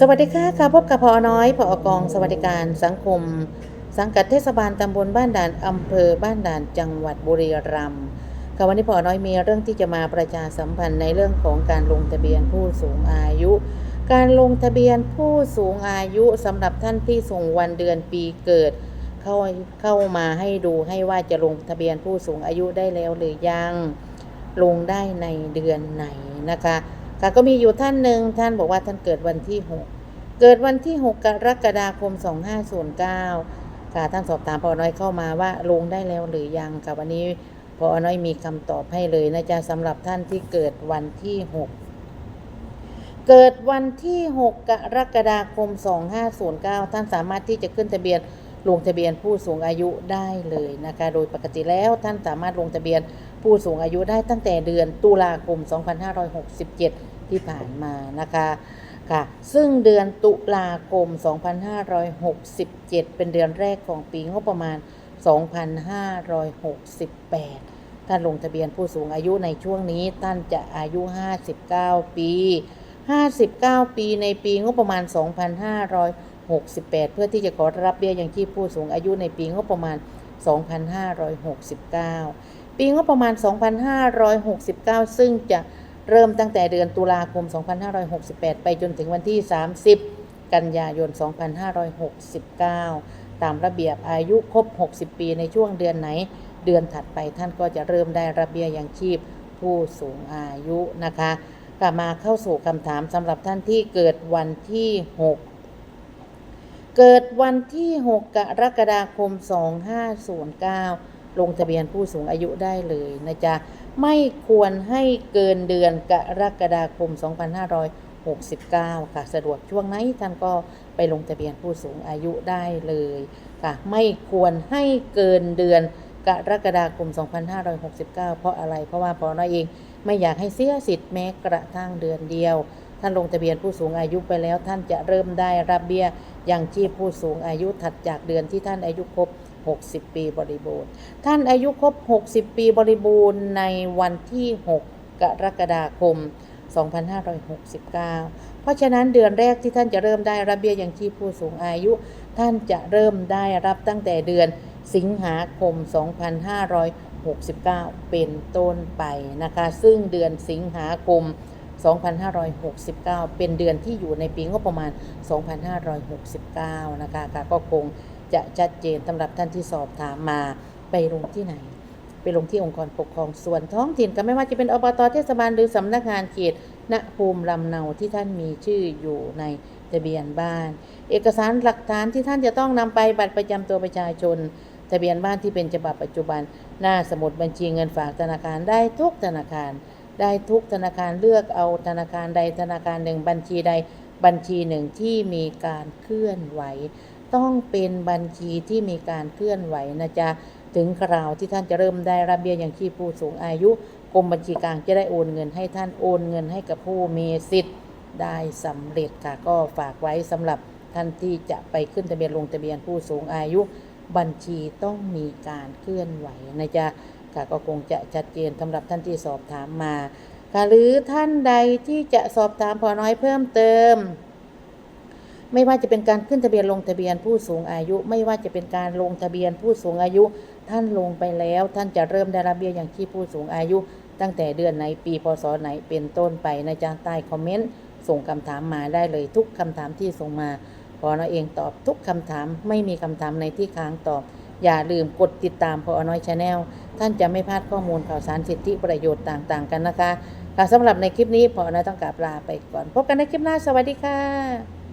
สวัสดีค่ะค่ะพบกับพอน้อยพอกองสวัสดิการสังคม สังกัดเทศบาลตำบลบ้านด่านอำเภอบ้านด่านจังหวัดบุรีรัมย์ค่ะวันนี้พอน้อยมีเรื่องที่จะมาประชาสัมพันธ์ในเรื่องของการลงทะเบียนผู้สูงอายุ การลงทะเบียนผู้สูงอายุสำหรับท่านที่ส่งวันเดือนปีเกิด เข้าเข้ามาให้ดูให้ว่าจะลงทะเบียนผู้สูงอายุได้แล้วหรือยังลงได้ในเดือนไหนนะคะ ค่ะก็มีอยู่ท่านหนึ่งท่านบอกว่าท่านเกิดวันที่ 6 เกิดวันที่ 6 กรกฎาคม 2509 ค่ะท่านสอบถามพอน้อยเข้ามาว่าลงได้แล้วหรือยังค่ะวันนี้พอน้อยมีคำตอบให้เลยนะจ๊ะสำหรับท่านที่เกิดวันที่ 6 เกิดวันที่ 6 กรกฎาคม 2509 ท่านสามารถที่จะขึ้นทะเบียนลงทะเบียนผู้สูงอายุได้เลยนะคะ โดยปกติแล้วท่านสามารถลงทะเบียนผู้สูงอายุได้ตั้งแต่เดือนตุลาคม 2567 ที่ผ่านมานะคะค่ะซึ่งเดือนตุลาคม 2567 เป็นเดือนแรกของปีงบประมาณ 2568 ท่านลงทะเบียนผู้สูงอายุในช่วงนี้ท่านจะอายุ 59 ปี 59 ปีในปีงบประมาณ 2568 เพื่อที่จะขอรับเบี้ยยังชีพผู้สูงอายุในปีงบประมาณ 2569 ปีงบประมาณ 2569 ซึ่งจะ เริ่มตั้งแต่เดือนตุลาคม 2568 ไปจนถึงวันที่ 30 กันยายน 2569 ตามระเบียบอายุครบ 60 ปีในช่วงเดือนไหน เดือนถัดไปท่านก็จะเริ่มได้รับเบี้ยยังชีพผู้สูงอายุนะคะกลับมาเข้าสู่คำถามสำหรับท่านที่เกิดวันที่ 6 เกิดวันที่ 6 กรกฎาคม 2509 ลงทะเบียนผู้สูงอายุได้เลยนะจ๊ะ ไม่ควรให้เกินเดือนกรกฎาคม 2569 ค่ะ สะดวกช่วงไหนท่านก็ไปลงทะเบียนผู้สูงอายุได้เลยค่ะ ไม่ควรให้เกินเดือนกรกฎาคม 2569 เพราะอะไร เพราะว่าพอน้อยเองไม่อยากให้เสียสิทธิ์แม้กระทั่งเดือนเดียว ท่านลงทะเบียนผู้สูงอายุไปแล้ว ท่านจะเริ่มได้รับเบี้ยยังชีพผู้สูงอายุถัดจากเดือนที่ท่านอายุครบ 60 ปีบริบูรณ์ ท่านอายุครบ 60 ปีบริบูรณ์ในวันที่ 6 กรกฎาคม 2569 เพราะฉะนั้นเดือนแรกที่ท่านจะเริ่มได้รับเบี้ยยังชีพผู้สูงอายุ ท่านจะเริ่มได้รับตั้งแต่เดือนสิงหาคม 2569 เป็นต้นไปนะคะ ซึ่งเดือนสิงหาคม2569 เป็นเดือนที่อยู่ในปีงบประมาณ 2569 นะคะค่ะก็คง จะชัดเจนสำหรับท่านที่สอบถามมาไปลงที่ไหน ไปลงที่องค์กรปกครองส่วนท้องถิ่นก็ไม่ว่าจะเป็นอบตเทศบาลหรือสำนักงานเขตณภูมิลำเนาที่ท่านมีชื่ออยู่ในทะเบียนบ้าน เอกสารหลักฐานที่ท่านจะต้องนำไปบัตรประจำตัวประชาชน ทะเบียนบ้านที่เป็นฉบับปัจจุบัน หน้าสมุดบัญชีเงินฝากธนาคารได้ทุกธนาคาร ได้ทุกธนาคารเลือกเอาธนาคารใดธนาคารหนึ่งบัญชีใดบัญชีหนึ่งที่มีการเคลื่อนไหว ต้องเป็นบัญชีที่มีการเคลื่อนไหวนะจ๊ะถึงคราวที่ท่านจะเริ่มได้รับเบี้ยยังชีพผู้สูงอายุกรมบัญชีกลางจะได้โอนเงินให้ท่านโอนเงินให้กับผู้มีสิทธิ์ได้สำเร็จค่ะก็ฝากไว้สำหรับท่านที่จะไปขึ้นทะเบียนลงทะเบียนผู้สูงอายุ บัญชีต้องมีการเคลื่อนไหวนะจ๊ะค่ะก็คงจะชัดเจนสำหรับท่านที่สอบถามมาค่ะหรือท่านใดที่จะสอบถามพอน้อยเพิ่มเติม ไม่ว่าจะเป็นการขึ้นทะเบียนลงทะเบียนผู้สูงอายุ ไม่ว่าจะเป็นการลงทะเบียนผู้สูงอายุ ท่านลงไปแล้ว ท่านจะเริ่มได้รับเบี้ยอย่างชีพผู้สูงอายุ ตั้งแต่เดือนไหนปีพศไหนเป็นต้นไปนะจ๊ะใต้คอมเมนต์ส่งคำถามมาได้เลยทุกคำถามที่ส่งมาพอน้อยเองตอบทุกคำถามไม่มีคำถามในที่ค้างตอบ อย่าลืมกดติดตามพอน้อยชาแนลท่านจะไม่พลาดข้อมูลข่าวสารสิทธิประโยชน์ต่างๆ กันนะคะค่ะสำหรับในคลิปนี้พอน้อยต้องกราบลาไปก่อน พบกันในคลิปหน้าสวัสดีค่ะ